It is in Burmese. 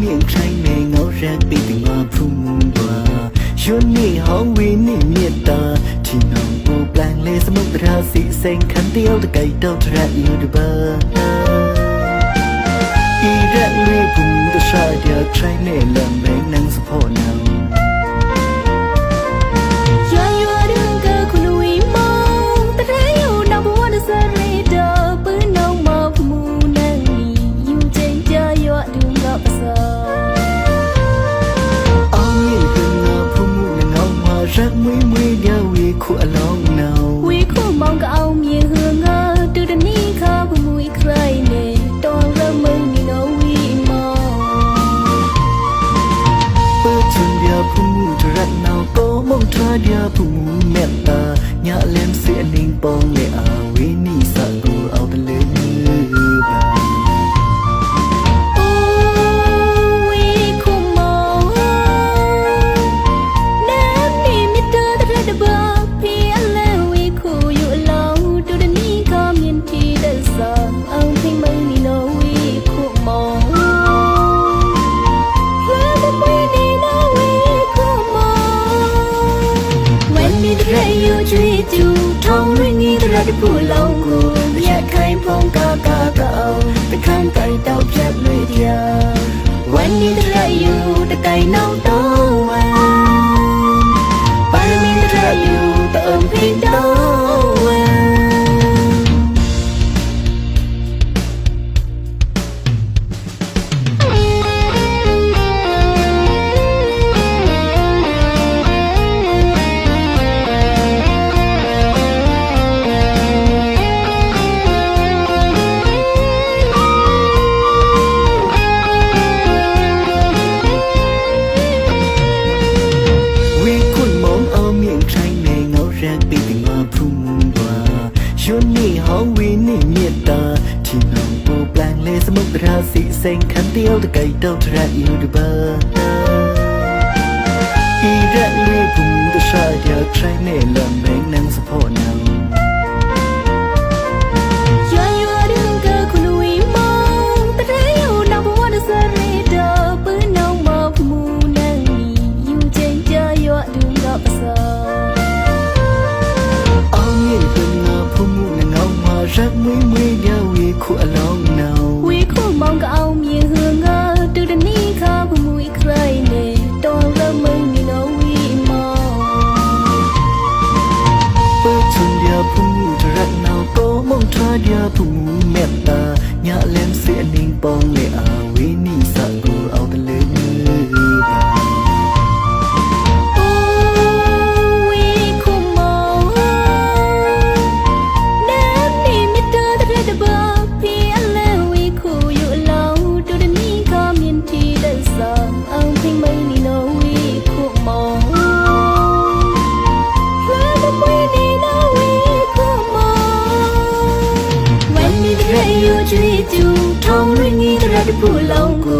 မြေใครနေငေါရက်ပြီးတင်ငါဖုန်ပါယွန်းနေဟောင်းဝင်းနေမြေတာချီနောင်ပေါ်ပလန်လေးစမုတ်တရာစီစင်ခံတယောက်တကြိုက်တော့ရက်ယူတပါဤရက်လေးဘုံတရှာတဲ့ train နဲ့လမ်းမဲနန်းစဖို့နော် นิ่งป้องและอาวินิส တစ်ခုလုံးကိုမြတ်ခိုင်ဖုံးကားကားကောင်းတခမ်းတိုင်တောက်ဖြတ်လွေတရား วันนี้ได้อยู่แต่ไกลน้อง ရာစီစင်ခံတယောက်တကယ်တော့ထရာယူဒီဘာဤရက်လီဘုံတခြားရထရိုင်းနဲ့လမ်းမင်းနန်းစဖို့နံရက်မွေးမွေးရဝေခုအလော သူမူမေတ္တာညလင်းစေအနင်းပေါင်းလေအာ 不牢固。